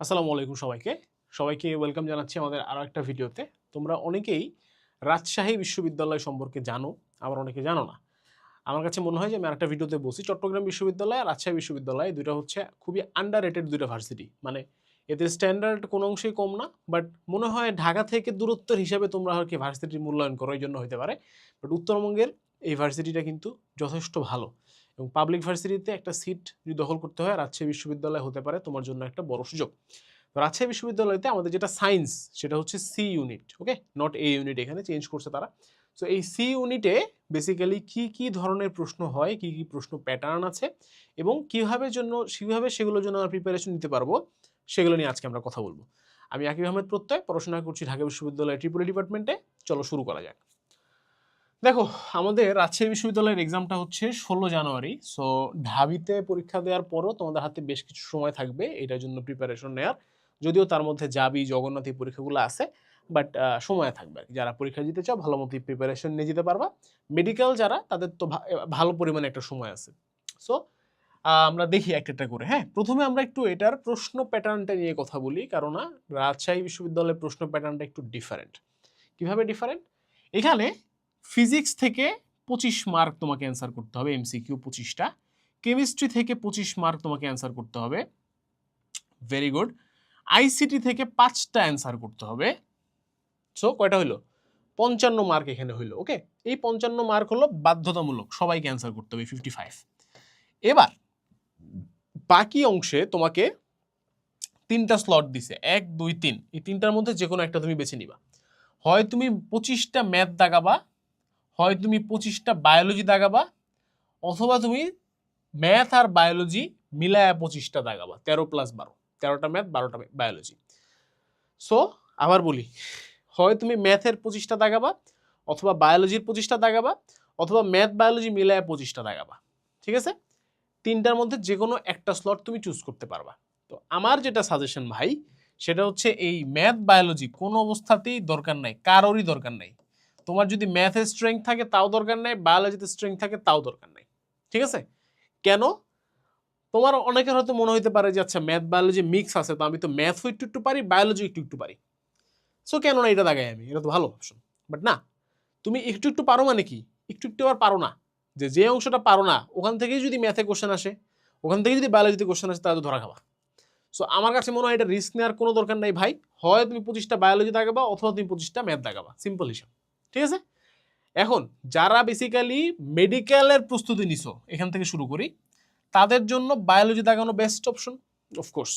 আসসালামু আলাইকুম সবাইকে। সবাইকে ওয়েলকাম জানাচ্ছি আমাদের আরও একটা ভিডিওতে। তোমরা অনেকেই রাজশাহী বিশ্ববিদ্যালয় সম্পর্কে জানো, আবার অনেকে জানো না। আমার কাছে মনে হয় যে আমি আরেকটা ভিডিওতে বলছি, চট্টগ্রাম বিশ্ববিদ্যালয় আর রাজশাহী বিশ্ববিদ্যালয় দুটো হচ্ছে খুবই আন্ডার রেটেড দুটো ভার্সিটি মানে এতে স্ট্যান্ডার্ড কোনো অংশেই কম না বাট মনে হয় ঢাকা থেকে দূরত্বের হিসাবে তোমরা আর কি ভার্সিটির মূল্যায়ন করো, এই জন্য হতে পারে। বাট উত্তরবঙ্গের এই ভার্সিটিটা কিন্তু যথেষ্ট ভালো। এবং পাবলিক ভার্সিটিতে একটা সিট যদি দখল করতে হয়, রাজশাহী বিশ্ববিদ্যালয় হতে পারে, তোমার জন্য একটা বড় সুযোগ। রাজশাহী বিশ্ববিদ্যালয়তে আমাদের যেটা সায়েন্স সেটা হচ্ছে C unit okay not A unit এখানে চেঞ্জ করছে তারা। সো এই সি ইউনিটে বেসিক্যালি কি কি ধরনের প্রশ্ন হয়, কি কি প্রশ্ন প্যাটার্ন আছে, এবং কীভাবে জন্য, কীভাবে সেগুলোর জন্য আমরা প্রিপারেশন নিতে পারব, সেগুলো নিয়ে আজকে আমরা কথা বলব। আমি আকিব আহমেদ প্রত্যয়, পড়াশোনা করছি ঢাকা বিশ্ববিদ্যালয় ট্রিপলি ডিপার্টমেন্টে চলো শুরু করা যাক। দেখো, আমাদের রাজশাহী বিশ্ববিদ্যালয়ের এক্সামটা হচ্ছে ষোলো জানুয়ারি। সো ঢাবিতে পরীক্ষা দেওয়ার পরও তোমাদের হাতে বেশ কিছু সময় থাকবে, এটার জন্য প্রিপারেশন নেওয়ার যদিও তার মধ্যে যাবি, জগন্নাথ এই পরীক্ষাগুলো আছে বাট সময় থাকবে যারা পরীক্ষা দিতে চাও, ভালো মতো প্রিপারেশন নিয়ে যেতে পারবা। মেডিকেল যারা, তাদের তো ভালো পরিমাণে একটা সময় আছে। সো আমরা দেখি একটা একটা করে হ্যাঁ? প্রথমে আমরা একটু এটার প্রশ্ন প্যাটার্নটা নিয়ে কথা বলি কারণ রাজশাহী বিশ্ববিদ্যালয়ের প্রশ্ন প্যাটার্নটা একটু ডিফারেন্ট কীভাবে ডিফারেন্ট এখানে ফিজিক্স থেকে পঁচিশ মার্ক তোমাকে অ্যান্সার করতে হবে এমসিকিউ পঁচিশটা। কেমিস্ট্রি থেকে পঁচিশ মার্ক তোমাকে অ্যান্সার করতে হবে। ভেরি গুড আইসিটি থেকে পাঁচটা অ্যান্সার করতে হবে। সো কয়টা হইল? পঞ্চান্ন মার্ক এখানে হইল ওকে এই পঞ্চান্ন মার্ক হলো বাধ্যতামূলক, সবাইকে অ্যান্সার করতে হবে ফিফটি ফাইভ এবার, বাকি অংশে তোমাকে তিনটা স্লট দিছে, এক, দুই, তিন। এই তিনটার মধ্যে যে কোনো একটা তুমি বেছে নিবা। হয় তুমি পঁচিশটা ম্যাথ দাগাবা হয় তুমি পঁচিশটা বায়োলজি দাগাবা, অথবা তুমি ম্যাথ আর বায়োলজি মিলায়া পঁচিশটা দাগাবা, তেরো প্লাস বারো। তেরোটা ম্যাথ বারোটা বায়োলজি সো আবার বলি, হয় তুমি ম্যাথের পঁচিশটা দাগাবা, অথবা বায়োলজির পঁচিশটা দাগাবা, অথবা ম্যাথ বায়োলজি মিলায়া পঁচিশটা দাগাবা। ঠিক আছে? তিনটার মধ্যে যে কোনো একটা স্লট তুমি চুজ করতে পারবা। তো আমার যেটা সাজেশন ভাই, সেটা হচ্ছে এই ম্যাথ বায়োলজি কোনো অবস্থাতেই দরকার নাই, কারোরই দরকার নাই। তোমার যদি ম্যাথে স্ট্রেংথ থাকে, তাও দরকার নাই বায়োলজিতে স্ট্রেংথ থাকে, তাও দরকার নাই। ঠিক আছে? কেন? তোমার অনেকের হয়তো মনে হইতে পারে যে আচ্ছা ম্যাথ বায়োলজি মিক্স আছে, তো আমি তো ম্যাথও একটু একটু পারি বায়োলজি একটু একটু পারি। সো কেন না এটা দাগাই আমি, এটা তো ভালো অপশন বাট না, তুমি একটু একটু পারো মানে কি? একটু একটু আর পারো না। যে যে অংশটা পারো না, ওখান থেকেই যদি ম্যাথে কোশ্চেন আসে, ওখান থেকে যদি বায়োলজিতে কোশ্চেন আসে, তাহলে ধরা খাবা। সো আমার কাছে মনে হয় এটা রিস্ক নেওয়ার কোনো দরকার নাই ভাই। হয় তুমি পঁচিশটা বায়োলজি দাগাবা অথবা তুমি পঁচিশটা ম্যাথ দাগাবা সিম্পল হিসাব। ঠিক আছে? এখন যারা বেসিক্যালি মেডিকেলের প্রস্তুতি নিছো, এখান থেকে শুরু করি। তাদের জন্য বায়োলজি দাগানো বেস্ট অপশন অফকোর্স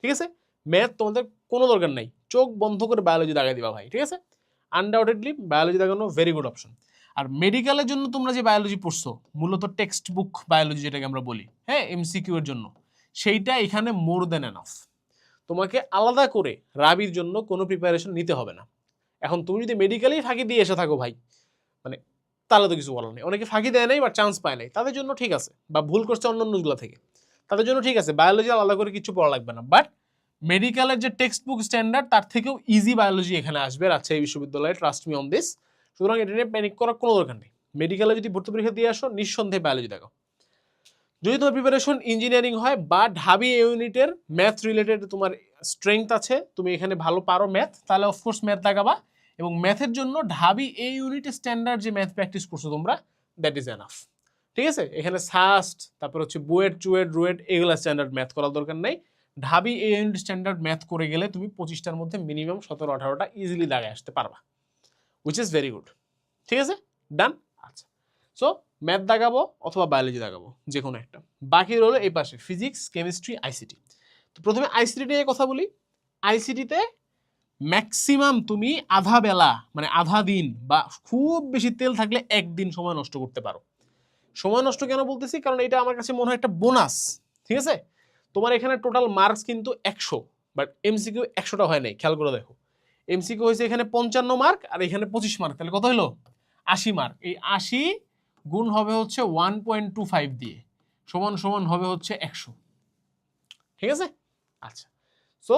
ঠিক আছে? ম্যাথ তোমাদের কোনো দরকার নাই। চোখ বন্ধ করে বায়োলজি দাগাই দিবা ভাই, ঠিক আছে? আনডাউটেডলি বায়োলজি দাগানো ভেরি গুড অপশন আর মেডিকেলের জন্য তোমরা যে বায়োলজি পড়ছো, মূলত টেক্সট বুক বায়োলজি যেটাকে আমরা বলি হ্যাঁ এমসিকিউ এর জন্য, সেইটা এখানে মোর দেন এনাফ তোমাকে আলাদা করে রাবির জন্য কোনো প্রিপারেশন নিতে হবে না। এখন তুমি যদি মেডিকেলেই ফাঁকি দিয়ে এসে থাকো ভাই মানে তাহলে তো কিছু বলার নেই। অনেকে ফাঁকি দেয় নাই বা চান্স পায় নাই। তাদের জন্য ঠিক আছে, বা ভুল করছে অন্য অন্যগুলো থেকে। তাদের জন্য ঠিক আছে বায়োলজি আলাদা করে কিছু পড়া লাগবে না। বাট মেডিকেলের যে টেক্সট বুক স্ট্যান্ডার্ড তার থেকেও ইজি বায়োলজি এখানে আসবে রাজশাহী বিশ্ববিদ্যালয়ে ট্রাস্ট মি অন দিস সুতরাং এটা নিয়ে প্যানিক করার কোনো দরকার নেই। মেডিকেলে যদি ভর্তি পরীক্ষা দিয়ে আসো, নিঃসন্দেহে বায়োলজি দেখো যদি তোমার প্রিপারেশন ইঞ্জিনিয়ারিং হয় বা ঢাবি ইউনিটের ম্যাথ রিলেটেড তোমার স্ট্রেংথ আছে, তুমি এখানে ভালো পারো ম্যাথ তাহলে অফকোর্স ম্যাথ দেখাবা। এবং ম্যাথের জন্য ঢাবি এই ইউনিট স্ট্যান্ডার্ড যে ম্যাথ প্র্যাকটিস করছ তোমরা দ্যাট ইজ এনাফ ঠিক আছে? এখানে সাস্ট তারপর হচ্ছে বুয়েট, চুয়েট, রুয়েট, এগুলা স্ট্যান্ডার্ড ম্যাথ করার দরকার নেই। ঢাবি এই ইউনিট স্ট্যান্ডার্ড ম্যাথ করে গেলে তুমি পঁচিশটার মধ্যে মিনিমাম সতেরো, আঠারোটা ইজিলি দাগায় আসতে পারবা। উইচ ইজ ভেরি গুড ঠিক আছে? ডান আচ্ছা। সো ম্যাথ দাগাবো অথবা বায়োলজি দাগাবো যে কোনো একটা। বাকি রইল এই পাশে ফিজিক্স কেমিস্ট্রি আইসিটি তো প্রথমে আইসিটি নিয়ে কথা বলি। আইসিটিতে ম্যাক্সিমাম তুমি আধা বেলা মানে আধা দিন বা খুব বেশি তেল থাকলে একদিন সময় নষ্ট করতে পারো। সময় নষ্ট কেন বলতেছি? কারণ এটা আমার কাছে মনে হয় একটা বোনাস ঠিক আছে? তোমার এখানে টোটাল মার্কস কিন্তু একশো বাট এমসিকিউ একশোটা হয় নাই, খেয়াল করে দেখো। এমসিকিউ হয়েছে এখানে পঞ্চান্ন মার্ক আর এখানে পঁচিশ মার্ক তাহলে কত হলো? আশি মার্ক এই আশি গুণ হবে হচ্ছে ওয়ান পয়েন্ট টু ফাইভ দিয়ে, সমান সমান হবে হচ্ছে একশো। ঠিক আছে? আচ্ছা। সো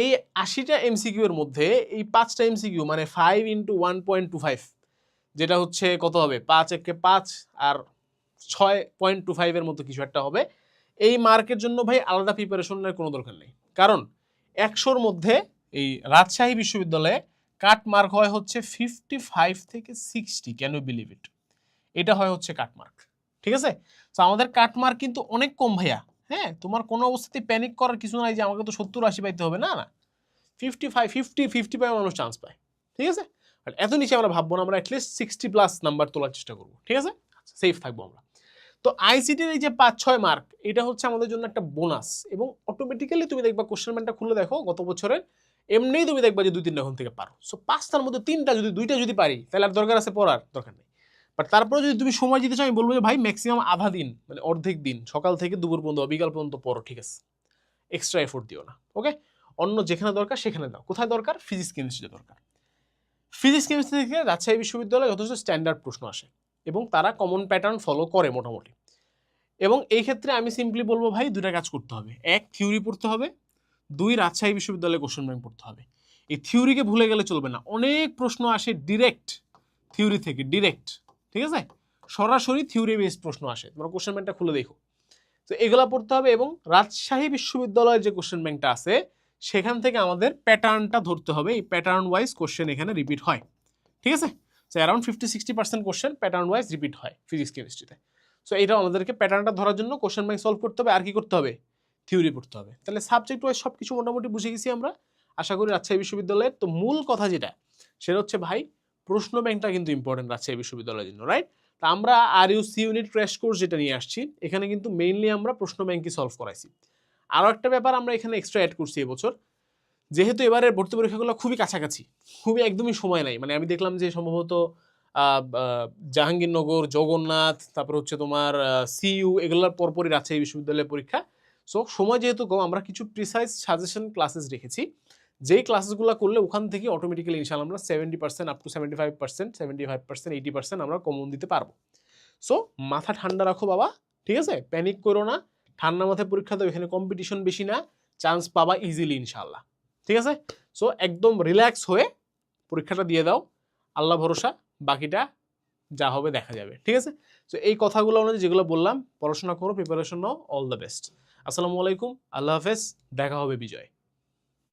এই আশিটা এমসিকিউ এর মধ্যে এই পাঁচটা এমসিকিউ মানে five into one point two five যেটা হচ্ছে কত হবে? পাঁচ একে পাঁচ আর ছয় পয়েন্ট টু ফাইভের মতো কিছু একটা হবে। এই মার্কের জন্য ভাই আলাদা প্রিপারেশনের কোনো দরকার নেই। কারণ একশোর মধ্যে এই রাজশাহী বিশ্ববিদ্যালয়ে কাট মার্ক হয় হচ্ছে ফিফটি ফাইভ থেকে sixty can you believe it এটা হয় হচ্ছে কাট মার্ক, ঠিক আছে? তো আমাদের কাট মার্ক কিন্তু অনেক কম ভাইয়া। হ্যাঁ তোমার কোনো অবস্থাতেই প্যানিক করার কিছু নাই যে আমাকে তো সত্তর আশি পাইতে হবে। না না। Fifty five fifty fifty five মানুষ চান্স পায়। ঠিক আছে? আর এত নিচে আমরা ভাববো না, আমরা অ্যাটলিস্ট সিক্সটি প্লাস নাম্বার তোলার চেষ্টা করব। ঠিক আছে? সেফ থাকব আমরা। তো আইসিটির এই যে পাঁচ, ছয় মার্ক এটা হচ্ছে আমাদের জন্য একটা বোনাস এবং অটোমেটিক্যালি তুমি দেখবা কোশ্চেন ব্যাংকটা খুলে দেখো গত বছরের, এমনিই তুমি দেখবা যে দুই, তিনটা এখন থেকে পারো। সো পাঁচটার মধ্যে তিনটা যদি, দুইটা যদি পারি, তাহলে আর দরকার আছে পড়ার? দরকার নেই। বাট তারপরে যদি তুমি সময় দিতে চাও আমি বলব যে ভাই ম্যাক্সিমাম আধা দিন মানে অর্ধেক দিন, সকাল থেকে দুপুর পর্যন্ত বিকাল পর্যন্ত পড়ো, ঠিক আছে? এক্সট্রা এফোর্ট দিও না ওকে অন্য যেখানে দরকার, সেখানে দাও। কোথায় দরকার? ফিজিক্স কেমিস্ট্রিতে দরকার। ফিজিক্স কেমিস্ট্রি থেকে রাজশাহী বিশ্ববিদ্যালয়ে যথেষ্ট স্ট্যান্ডার্ড প্রশ্ন আসে এবং তারা কমন প্যাটার্ন ফলো করে মোটামুটি। এবং এই ক্ষেত্রে আমি সিম্পলি বলব ভাই দুটা কাজ করতে হবে। এক থিওরি পড়তে হবে। দুই, রাজশাহী বিশ্ববিদ্যালয়ে কোশ্চেন ব্যাংক পড়তে হবে। এই থিওরিকে ভুলে গেলে চলবে না। অনেক প্রশ্ন আসে ডিরেক্ট থিওরি থেকে ডিরেক্ট ঠিক আছে? সরাসরি থিওরি বেসড প্রশ্ন আসে। তোমরা কোশ্চেন ব্যাংকটা খুলে দেখো। তো এগুলো পড়তে হবে এবং রাজশাহী বিশ্ববিদ্যালয়ের যে কোশ্চেন ব্যাংকটা আছে, সেখান থেকে আমাদের প্যাটার্নটা ধরতে হবে। এই প্যাটার্ন ওয়াইজ কোশ্চেন এখানে রিপিট হয়। ঠিক আছে? So around fifty sixty percent question pattern wise repeat হয় ফিজিক্স কেমিস্ট্রিতে সো এটা আমাদেরকে প্যাটার্নটা ধরার জন্য কোশ্চেন ব্যাংক সলভ করতে হবে। আর কি করতে হবে? থিওরি পড়তে হবে। তাহলে সাবজেক্ট ওয়াইজ সব কিছু মোটামুটি বুঝে গেছি আমরা। আশা করি রাজশাহী বিশ্ববিদ্যালয়ের তো মূল কথা যেটা, সেটা হচ্ছে ভাই প্রশ্ন ব্যাংকটা কিন্তু ইম্পর্টেন্ট রাজশাহী বিশ্ববিদ্যালয়ের জন্য রাইট তা আমরা আর ইউ সি ইউনিট ক্র্যাশ কোর্স যেটা নিয়ে আসছি, এখানে কিন্তু মেইনলি আমরা প্রশ্ন ব্যাংকই সলভ করাইছি। আরও একটা ব্যাপার আমরা এখানে এক্সট্রা অ্যাড করছি এবছর, যেহেতু এবারের ভর্তি পরীক্ষাগুলো খুবই কাছাকাছি, খুবই একদমই সময় নাই। মানে আমি দেখলাম যে সম্ভবত জাহাঙ্গীরনগর, জগন্নাথ, তারপর হচ্ছে তোমার সিইউ এগুলোর পরপরই রাজশাহী বিশ্ববিদ্যালয়ের পরীক্ষা। সো সময় যেহেতু কম, আমরা কিছু প্রিসাইজ সাজেশন ক্লাসেস রেখেছি। যেই ক্লাসেসগুলো করলে ওখান থেকে অটোমেটিক্যালি ইনশাল্লাহ আমরা seventy percent up to seventy five percent seventy five percent eighty percent আমরা কমন দিতে পারব। সো মাথা ঠান্ডা রাখো বাবা, ঠিক আছে? প্যানিক করো না, ঠান্ডা মাথায় পরীক্ষা দাও, এখানে কম্পিটিশন বেশি না চান্স পাবা ইজিলি ইনশাল্লাহ ঠিক আছে? সো একদম রিল্যাক্স হয়ে পরীক্ষাটা দিয়ে দাও, আল্লাহ ভরসা, বাকিটা যা হবে দেখা যাবে, ঠিক আছে? সো এই কথাগুলো অনুযায়ী যেগুলো বললাম, পড়াশোনা করো প্রিপারেশন নাও অল দ্য বেস্ট আসসালামু আলাইকুম, আল্লাহ হাফেজ, দেখা হবে বিজয়।